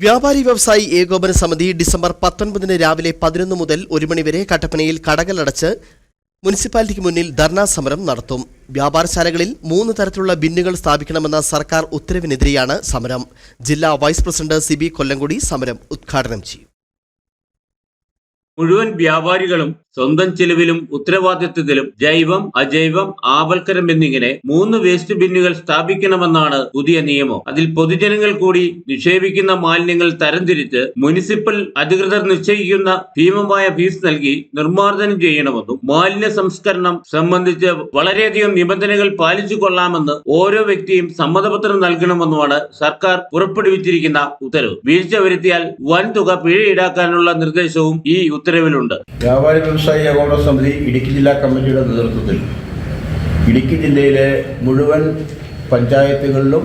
വ്യാപാരി വ്യവസായി ഏകോപന സമിതി ഡിസംബർ പത്തൊൻപതിന് രാവിലെ പതിനൊന്ന് മുതൽ ഒരു മണിവരെ കട്ടപ്പനയിൽ കടകളടച്ച് മുനിസിപ്പാലിറ്റിക്ക് മുന്നിൽ ധർണാ സമരം നടത്തും. വ്യാപാരശാലകളിൽ മൂന്ന് തരത്തിലുള്ള ബിന്നുകൾ സ്ഥാപിക്കണമെന്ന സർക്കാർ ഉത്തരവിനെതിരെയാണ് സമരം. ജില്ലാ വൈസ് പ്രസിഡന്റ് സിബി കൊല്ലംകുടി സമരം ഉദ്ഘാടനം ചെയ്യും. മുഴുവൻ വ്യാപാരികളും സ്വന്തം ചെലവിലും ഉത്തരവാദിത്വത്തിലും ജൈവം അജൈവം ആവൽക്കരം എന്നിങ്ങനെ മൂന്ന് വേസ്റ്റ് ബിന്നുകൾ സ്ഥാപിക്കണമെന്നാണ് പുതിയ നിയമം. അതിൽ പൊതുജനങ്ങൾ കൂടി നിക്ഷേപിക്കുന്ന മാലിന്യങ്ങൾ തരംതിരിച്ച് മുനിസിപ്പൽ അധികൃതർ നിശ്ചയിക്കുന്ന ഭീമമായ ഫീസ് നൽകി നിർമ്മാർജനം ചെയ്യണമെന്നും മാലിന്യ സംസ്കരണം സംബന്ധിച്ച് വളരെയധികം നിബന്ധനകൾ പാലിച്ചു കൊള്ളാമെന്ന് ഓരോ വ്യക്തിയും സമ്മതപത്രം നൽകണമെന്നുമാണ് സർക്കാർ പുറപ്പെടുവിച്ചിരിക്കുന്ന ഉത്തരവ്. വീഴ്ച വരുത്തിയാൽ വൻ തുക പിഴ ഈടാക്കാനുള്ള നിർദ്ദേശവും ഈ ഉത്തരവിലുണ്ട്. വ്യാപാരി വ്യവസായി ഏകോപന സമിതി ഇടുക്കി ജില്ലാ കമ്മിറ്റിയുടെ നേതൃത്വത്തിൽ ഇടുക്കി ജില്ലയിലെ മുഴുവൻ പഞ്ചായത്തുകളിലും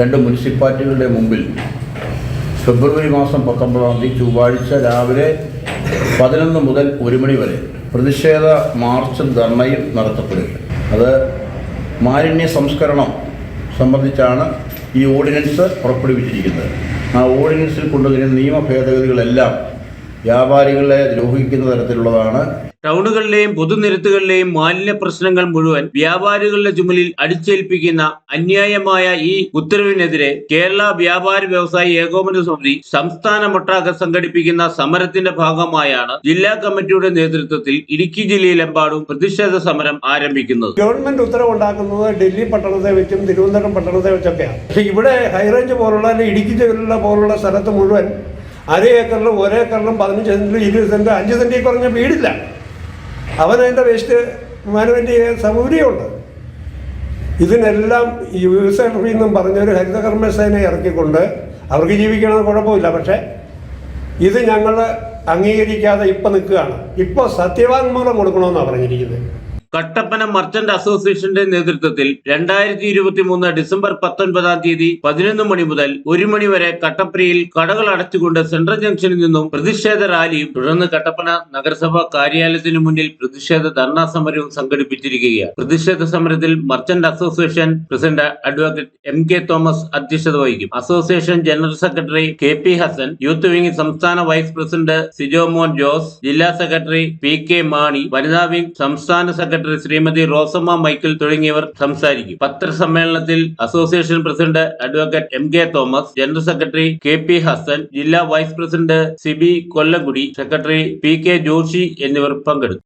രണ്ട് മുനിസിപ്പാലിറ്റികളുടെ മുമ്പിൽ ഫെബ്രുവരി മാസം പത്തൊമ്പതാം തീയതി ചൊവ്വാഴ്ച രാവിലെ പതിനൊന്ന് മുതൽ ഒരു മണി വരെ പ്രതിഷേധ മാർച്ചും ധർണയും നടത്തപ്പെടും. അത് മാലിന്യ സംസ്കരണം സംബന്ധിച്ചാണ് ഈ ഓർഡിനൻസ് പുറപ്പെടുവിച്ചിരിക്കുന്നത്. ആ ഓർഡിനൻസിൽ കൊണ്ടുവരുന്ന നിയമ ഭേദഗതികളെല്ലാം വ്യാപാരികളെ ദ്രോഹിക്കുന്ന തരത്തിലുള്ളതാണ്. ടൗണുകളിലെയും പൊതുനിരത്തുകളിലെയും മാലിന്യ പ്രശ്നങ്ങൾ മുഴുവൻ വ്യാപാരികളുടെ ചുമലിൽ അടിച്ചേൽപ്പിക്കുന്ന അന്യായമായ ഈ ഉത്തരവിനെതിരെ കേരള വ്യാപാരി വ്യവസായി ഏകോപന സമിതി സംസ്ഥാനമൊട്ടാകെ സംഘടിപ്പിക്കുന്ന സമരത്തിന്റെ ഭാഗമായാണ് ജില്ലാ കമ്മിറ്റിയുടെ നേതൃത്വത്തിൽ ഇടുക്കി ജില്ലയിലെമ്പാടും പ്രതിഷേധ സമരം ആരംഭിക്കുന്നത്. ഗവൺമെന്റ് ഉത്തരവുണ്ടാക്കുന്നത് ഡൽഹി പട്ടണത്തെ വെച്ചും തിരുവനന്തപുരം പട്ടണത്തെ വെച്ചൊക്കെയാണ്. പക്ഷെ ഇവിടെ ഹൈറേഞ്ച് പോലുള്ള ഇടുക്കി ജില്ലയിലുള്ള പോലുള്ള സ്ഥലത്ത് മുഴുവൻ അര ഏക്കറിലും ഒരേക്കറിലും പതിനഞ്ച് സെന്റിലും ഇരുപത് സെന്റ് അഞ്ച് സെന്റിൽ കുറഞ്ഞ വീടില്ല. അവനതിന്റെ വേസ്റ്റ് ചെയ്യാൻ സൗകര്യമുണ്ട് ഇതിനെല്ലാം ഈ വ്യവസായ എന്നും പറഞ്ഞൊരു ഹരിതകർമ്മസേനയെ ഇറക്കിക്കൊണ്ട് അവർക്ക് ജീവിക്കണമെന്ന് കുഴപ്പമില്ല. പക്ഷേ ഇത് ഞങ്ങൾ അംഗീകരിക്കാതെ ഇപ്പം നിൽക്കുകയാണ്. ഇപ്പോൾ സത്യവാങ്മൂലം കൊടുക്കണമെന്നാണ് പറഞ്ഞിരിക്കുന്നത്. കട്ടപ്പന മർച്ചന്റ് അസോസിയേഷന്റെ നേതൃത്വത്തിൽ രണ്ടായിരത്തി ഇരുപത്തി മൂന്ന് ഡിസംബർ പത്തൊൻപതാം തീയതി പതിനൊന്ന് മണി മുതൽ ഒരു മണി വരെ കട്ടപ്പനയിൽ കടകൾ അടച്ചുകൊണ്ട് സെൻട്രൽ ജംഗ്ഷനിൽ നിന്നും പ്രതിഷേധ റാലിയും തുടർന്ന് കട്ടപ്പന നഗരസഭാ കാര്യാലയത്തിന് മുന്നിൽ പ്രതിഷേധ ധർണാ സമരവും സംഘടിപ്പിച്ചിരിക്കുകയാണ്. പ്രതിഷേധ സമരത്തിൽ merchant association president advocate M K Thomas അധ്യക്ഷത വഹിക്കും. Association general secretary K P Hasan youth wing സംസ്ഥാന വൈസ് പ്രസിഡന്റ് സിജോമോൻ ജോസ് ജില്ലാ സെക്രട്ടറി പി കെ മാണി വനിതാ വിംഗ് സംസ്ഥാന സെക്രട്ടറി ശ്രീമതി റോസമ്മ മൈക്കിൾ തുടങ്ങിയവർ സംസാരിക്കും. പത്രസമ്മേളനത്തിൽ association president advocate M K Thomas general secretary K P Hasan ജില്ലാ vice president Sibi Kollamkudi secretary P K Joshi എന്നിവർ പങ്കെടുത്തു.